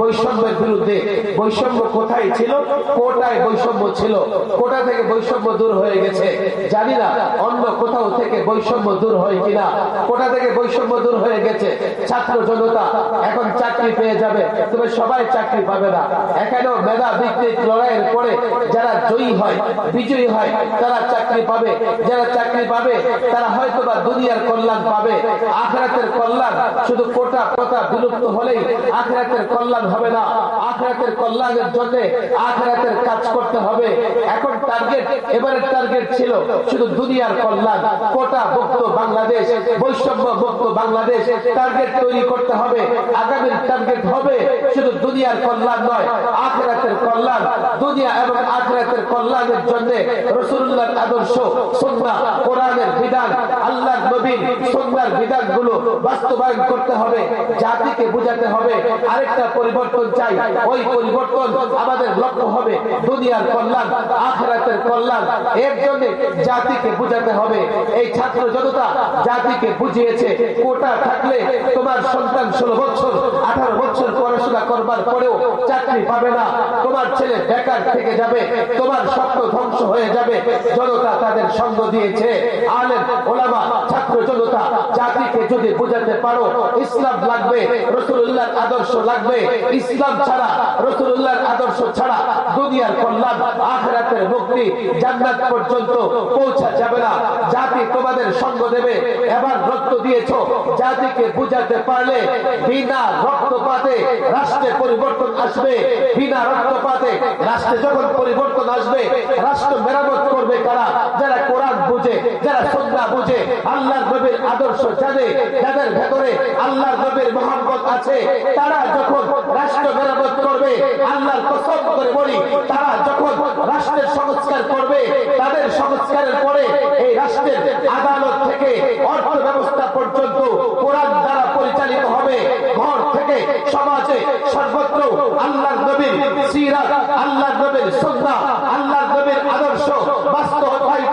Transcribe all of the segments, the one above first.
বৈষম্যের বিরুদ্ধে, বৈষম্য কোথায় ছিল? কোটায় বৈষম্য ছিল। কোটা থেকে বৈষম্য দূর হয়ে গেছে। জানি না অন্য কোথাও থেকে বৈষম্য দূর হয় কিনা। কোটা থেকে বৈষম্য দূর হয়ে গেছে। ছাত্র জনতা, এখন চাকরি পেয়ে যাবে। তবে সবাই চাকরি পাবে না। এখানেও মেধা ভিত্তিক লড়াইয়ের পরে যারা জয়ী হয়, বিজয়ী হয়, তারা চাকরি পাবে। যারা চাকরি পাবে, তারা হয়তো বা দুনিয়ার কল্যাণ পাবে। আখরাতের কল্যাণ শুধু কোটা প্রথা বিলুপ্ত হলেই আখরাতের কল্যাণ হবে না আখরাতের কল্যাণের জন্য আখরাতের কাজ করতে হবে। এখন টার্গেট এবারের টার্গেট ছিল শুধু দুনিয়ার কল্যাণ। কোটা মুক্ত বাংলাদেশ, বৈষম্য মুক্ত বাংলাদেশ টার্গেট তৈরি করতে হবে। আগামীর টার্গেট হবে শুধু দুনিয়ার কল্যাণ নয়, আখরাতের কল্যাণ। দুনিয়া এবং আখরাতের কল্যাণের জন্য রসুল্লাহর আদর্শ সন্না কোরআনের বিধান আল্লাহ নবীর সন্ন্যার বিধানগুলো বাস্তবায়ন করতে হবে। জাতিকে বুঝাতে হবে। আরেকটা পরিবর্তন চাই, ওই পরিবর্তন আমাদের লক্ষ্য হবে। দুনিয়ার কল্যাণ, আখরাতের কল্যাণ। এর জন্য জাতিকে বুঝাতে হবে। এই ছাত্র জনতা জাতিকে বুঝিয়েছে। কোটা থাকলে তোমার সন্তান ষোলো বছর, আঠারো বছর পড়াশোনা করবার পরেও চাকরি পাবে না। তোমার ছেলে বেকার থেকে যাবে, তোমার স্বপ্ন ধ্বংস হয়ে যাবে। জনতা তাদের সঙ্গ দিয়েছে। আলেম, ওলামা ছাত্র জনতা জাতিকে যদি বুঝাতে পারো, ইসলাম লাগবে আদর্শ লাগবে। ইসলাম ছাড়া আদর্শ ছাড়া দুনিয়ার কল্যাণ আখরাতের মুক্তি জান্নাত পর্যন্ত পৌঁছা যাবে না। জাতি তোমাদের সঙ্গ দেবে। এবার রক্ত দিয়েছ, জাতিকে বুঝাতে পারলে বিনা রক্তপাতে রাষ্ট্রে পরিবর্তন আসবে। বিনা রক্তপাতে রাষ্ট্রে যখন পরিবর্তন আসবে, রাষ্ট্র মেরামত করবে কারা যারা কোরআন বুঝে যারা সন্ধ্যা বুঝে আল্লাহর নবীর আদর্শ জানে যাদের ভেতরে আল্লাহর নবীর মোহাম্মত আছে, তারা যখন রাষ্ট্র মেরামত করবে, আল্লাহর কসম করে বলি, তারা যখন রাষ্ট্রের সংস্কার করবে, তাদের সংস্কারের পরে এই রাষ্ট্রের আদালত থেকে অর্থ ব্যবস্থা পর্যন্ত কোরআন দ্বারা পরিচালিত হবে। ঘর থেকে সমাজে সর্বত্র আল্লাহর নবীর সিরাত, আল্লাহর নবীর সন্না আল্লাহর নবীর আদর্শ বাস্তবায়িত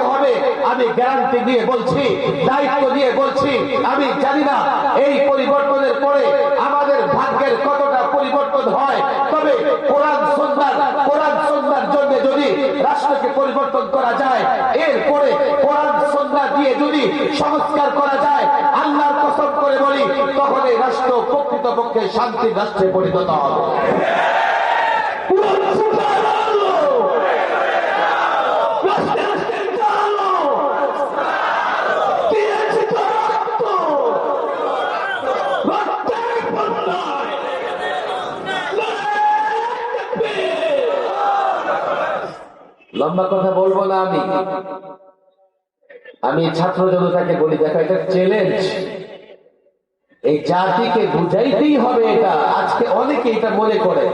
আমি গ্যারান্টি দিয়ে বলছি, দায়িত্ব দিয়ে বলছি, আমি জানি না এই পরিবর্তনের পরে আমাদের ভাগ্যের কতটা পরিবর্তন হয়। তবে কোরআন সন্ন্যার কোরআন সন্ন্যার জন্য যদি রাষ্ট্রকে পরিবর্তন করা যায়, এরপরে কোরআন সন্ধ্যা দিয়ে যদি সংস্কার করা যায়, আল্লাহর কসম করে বলি তখন এই রাষ্ট্র প্রকৃতপক্ষে শান্তির রাষ্ট্রে পরিণত হবে। লম্বা কথা বলব না আমি। আমি ছাত্র জনতাকে বলি, দেখো, এটা চ্যালেঞ্জ এই জাতিকে বুঝাইতেই হবে এটা। আজকে অনেকে এটা মনে করে।